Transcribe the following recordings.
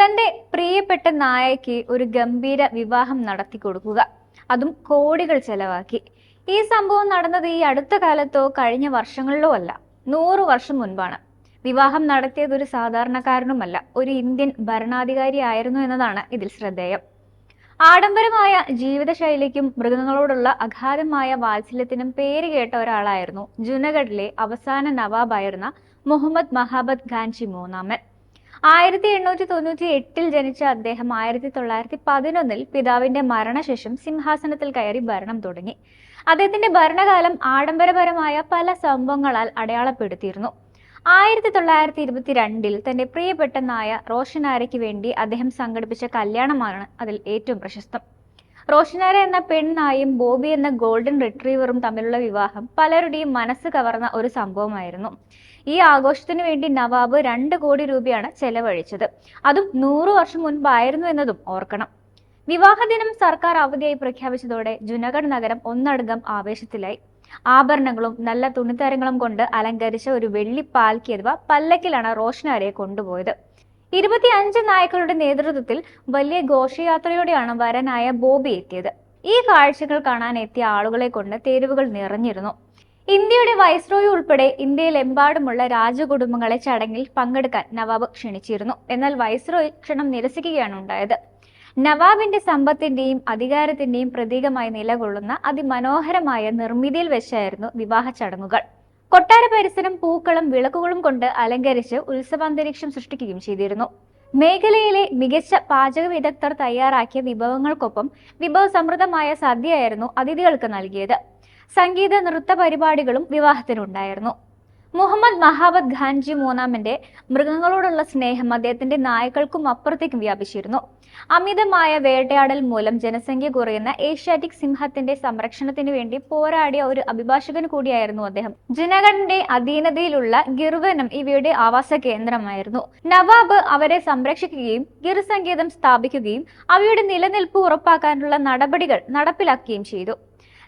തന്റെ പ്രിയപ്പെട്ട നായയ്ക്ക് ഒരു ഗംഭീര വിവാഹം നടത്തി കൊടുക്കുക. അതും കോടികൾ ചെലവാക്കി. ഈ സംഭവം നടന്നത് ഈ അടുത്ത കാലത്തോ കഴിഞ്ഞ വർഷങ്ങളിലോ അല്ല. നൂറു വർഷം മുൻപാണ്. വിവാഹം നടത്തിയത് ഒരു സാധാരണക്കാരനുമല്ല ഒരു ഇന്ത്യൻ ഭരണാധികാരി ആയിരുന്നു എന്നതാണ് ഇതിൽ ശ്രദ്ധേയം. ആഡംബരമായ ജീവിതശൈലിക്കും മൃഗങ്ങളോടുള്ള അഗാധമായ വാത്സല്യത്തിനും പേര് കേട്ട ഒരാളായിരുന്നു ജുനഗഡിലെ അവസാന നവാബായിരുന്ന മുഹമ്മദ് മഹാബത് ഖാൻജി മൂന്നാമൻ. ആയിരത്തി എണ്ണൂറ്റി തൊണ്ണൂറ്റി എട്ടിൽ ജനിച്ച അദ്ദേഹം ആയിരത്തി തൊള്ളായിരത്തി പതിനൊന്നിൽ പിതാവിന്റെ മരണശേഷം സിംഹാസനത്തിൽ കയറി ഭരണം തുടങ്ങി. അദ്ദേഹത്തിന്റെ ഭരണകാലം ആഡംബരപരമായ പല സംഭവങ്ങളാൽ അടയാളപ്പെടുത്തിയിരുന്നു. ആയിരത്തി തൊള്ളായിരത്തി ഇരുപത്തിരണ്ടിൽ തന്റെ പ്രിയപ്പെട്ട നായ റോഷനാരയ്ക്ക് വേണ്ടി അദ്ദേഹം സംഘടിപ്പിച്ച കല്യാണമാണ് അതിൽ ഏറ്റവും പ്രശസ്തം. റോഷനാര എന്ന പെൺനായും ബോബി എന്ന ഗോൾഡൻ റിട്രീവറും തമ്മിലുള്ള വിവാഹം പലരുടെയും മനസ്സ് കവർന്ന ഒരു സംഭവമായിരുന്നു. ഈ ആഘോഷത്തിനു വേണ്ടി നവാബ് രണ്ട് കോടി രൂപയാണ് ചെലവഴിച്ചത്. അതും നൂറു വർഷം മുൻപായിരുന്നു എന്നതും ഓർക്കണം. വിവാഹദിനം സർക്കാർ അവധിയായി പ്രഖ്യാപിച്ചതോടെ ജുനഗഡ് നഗരം ഒന്നടങ്കം ആവേശത്തിലായി. ആഭരണങ്ങളും നല്ല തുണിത്തരങ്ങളും കൊണ്ട് അലങ്കരിച്ച ഒരു വെള്ളി പാൽക്കി അഥവാ പല്ലക്കിലാണ് റോഷനാരയെ കൊണ്ടുപോയത്. ഇരുപത്തിയഞ്ച് നായ്ക്കളുടെ നേതൃത്വത്തിൽ വലിയ ഘോഷയാത്രയോടെയാണ് വരനായ ബോബി എത്തിയത്. ഈ കാഴ്ചകൾ കാണാൻ എത്തിയ ആളുകളെ കൊണ്ട് തെരുവുകൾ നിറഞ്ഞിരുന്നു. ഇന്ത്യയുടെ വൈസ്രോയി ഉൾപ്പെടെ ഇന്ത്യയിലെമ്പാടുമുള്ള രാജകുടുംബങ്ങളെ ചടങ്ങിൽ പങ്കെടുക്കാൻ നവാബ് ക്ഷണിച്ചിരുന്നു. എന്നാൽ വൈസ്രോയി ക്ഷണം നിരസിക്കുകയാണ് ഉണ്ടായത്. നവാബിന്റെ സമ്പത്തിന്റെയും അധികാരത്തിന്റെയും പ്രതീകമായി നിലകൊള്ളുന്ന അതിമനോഹരമായ നിർമ്മിതിയിൽ വെച്ചായിരുന്നു വിവാഹ ചടങ്ങുകൾ. കൊട്ടാര പരിസരം പൂക്കളും വിളക്കുകളും കൊണ്ട് അലങ്കരിച്ച് ഉത്സവാന്തരീക്ഷം സൃഷ്ടിക്കുകയും ചെയ്തിരുന്നു. മേഖലയിലെ മികച്ച പാചക വിദഗ്ധർ തയ്യാറാക്കിയ വിഭവങ്ങൾക്കൊപ്പം വിഭവസമൃദ്ധമായ സദ്യയായിരുന്നു അതിഥികൾക്ക് നൽകിയത്. സംഗീത നൃത്ത പരിപാടികളും വിവാഹത്തിനുണ്ടായിരുന്നു. മുഹമ്മദ് മഹാബത് ഖാൻജി മൂന്നാമന്റെ മൃഗങ്ങളോടുള്ള സ്നേഹം അദ്ദേഹത്തിന്റെ നായകൾക്കും അപ്പുറത്തേക്കും വ്യാപിച്ചിരുന്നു. അമിതമായ വേട്ടയാടൽ മൂലം ജനസംഖ്യ കുറയുന്ന ഏഷ്യാറ്റിക് സിംഹത്തിന്റെ സംരക്ഷണത്തിന് വേണ്ടി പോരാടിയ ഒരു അഭിഭാഷകൻ കൂടിയായിരുന്നു അദ്ദേഹം. ജനഗണന്റെ അധീനതയിലുള്ള ഗിർവനം ഇവയുടെ ആവാസ കേന്ദ്രമായിരുന്നു. നവാബ് അവരെ സംരക്ഷിക്കുകയും ഗിർ സങ്കേതം സ്ഥാപിക്കുകയും അവയുടെ നിലനിൽപ്പ് ഉറപ്പാക്കാനുള്ള നടപടികൾ നടപ്പിലാക്കുകയും ചെയ്തു.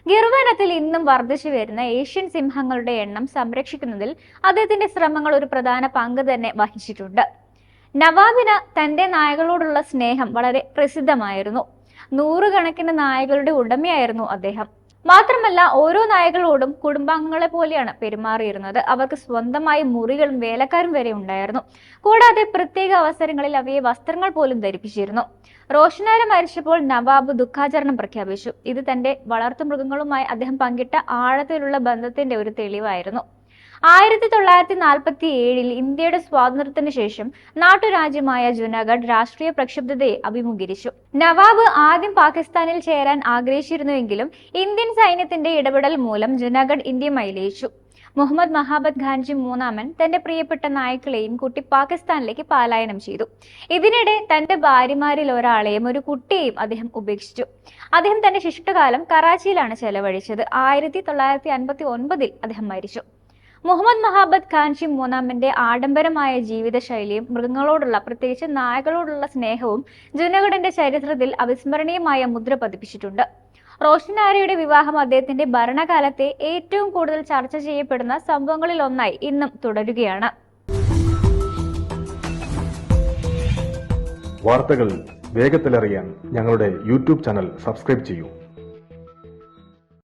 ഗിർവനത്തിൽ ഇന്നും വർദ്ധിച്ചു വരുന്ന ഏഷ്യൻ സിംഹങ്ങളുടെ എണ്ണം സംരക്ഷിക്കുന്നതിൽ അദ്ദേഹത്തിന്റെ ശ്രമങ്ങൾ ഒരു പ്രധാന പങ്ക് തന്നെ വഹിച്ചിട്ടുണ്ട്. നവാബിന് തന്റെ നായകളോടുള്ള സ്നേഹം വളരെ പ്രസിദ്ധമായിരുന്നു. നൂറുകണക്കിന് നായകളുടെ ഉടമയായിരുന്നു അദ്ദേഹം. മാത്രമല്ല ഓരോ നായകളോടും കുടുംബാംഗങ്ങളെ പോലെയാണ് പെരുമാറിയിരുന്നത്. അവർക്ക് സ്വന്തമായി മുറികളും വേലക്കാരും വരെ ഉണ്ടായിരുന്നു. കൂടാതെ പ്രത്യേക അവസരങ്ങളിൽ അവയെ വസ്ത്രങ്ങൾ പോലും ധരിപ്പിച്ചിരുന്നു. റോഷനാര മരിച്ചപ്പോൾ നവാബ് ദുഃഖാചരണം പ്രഖ്യാപിച്ചു. ഇത് തന്റെ വളർത്തുമൃഗങ്ങളുമായി അദ്ദേഹം പങ്കിട്ട ആഴത്തിലുള്ള ബന്ധത്തിന്റെ ഒരു തെളിവായിരുന്നു. ആയിരത്തി തൊള്ളായിരത്തി നാൽപ്പത്തി ഏഴിൽ ഇന്ത്യയുടെ സ്വാതന്ത്ര്യത്തിന് ശേഷം നാട്ടുരാജ്യമായ ജുനാഗഡ് രാഷ്ട്രീയ പ്രക്ഷുബ്ധതയെ അഭിമുഖീകരിച്ചു. നവാബ് ആദ്യം പാകിസ്ഥാനിൽ ചേരാൻ ആഗ്രഹിച്ചിരുന്നുവെങ്കിലും ഇന്ത്യൻ സൈന്യത്തിന്റെ ഇടപെടൽ മൂലം ജുനാഗഡ് ഇന്ത്യയുമായി ലയിച്ചു മുഹമ്മദ് മഹാബത് ഖാൻജി മൂന്നാമൻ തന്റെ പ്രിയപ്പെട്ട നായ്ക്കളെയും കുട്ടി പാകിസ്ഥാനിലേക്ക് പലായനം ചെയ്തു. ഇതിനിടെ തന്റെ ഭാര്യമാരിൽ ഒരാളെയും ഒരു കുട്ടിയെയും അദ്ദേഹം ഉപേക്ഷിച്ചു. അദ്ദേഹം തന്റെ ശിഷ്ടകാലം കറാച്ചിയിലാണ് ചെലവഴിച്ചത്. ആയിരത്തി തൊള്ളായിരത്തി അൻപത്തി ഒൻപതിൽ അദ്ദേഹം മരിച്ചു. മുഹമ്മദ് മഹാബത് ഖാൻഷി മൂന്നാമന്റെ ആഡംബരമായ ജീവിതശൈലിയും മൃഗങ്ങളോടുള്ള പ്രത്യേകിച്ച് നായകളോടുള്ള സ്നേഹവും ജുനഗഡിന്റെ ചരിത്രത്തിൽ അവിസ്മരണീയമായ മുദ്ര പതിപ്പിച്ചിട്ടുണ്ട്. റോഷനാരയുടെ വിവാഹം അദ്ദേഹത്തിന്റെ ഭരണകാലത്തെ ഏറ്റവും കൂടുതൽ ചർച്ച ചെയ്യപ്പെടുന്ന സംഭവങ്ങളിൽ ഒന്നായി ഇന്നും തുടരുകയാണ്. വാർത്തകൾ വേഗത്തിലറിയാൻ ഞങ്ങളുടെ യൂട്യൂബ് ചാനൽ സബ്സ്ക്രൈബ് ചെയ്യൂ.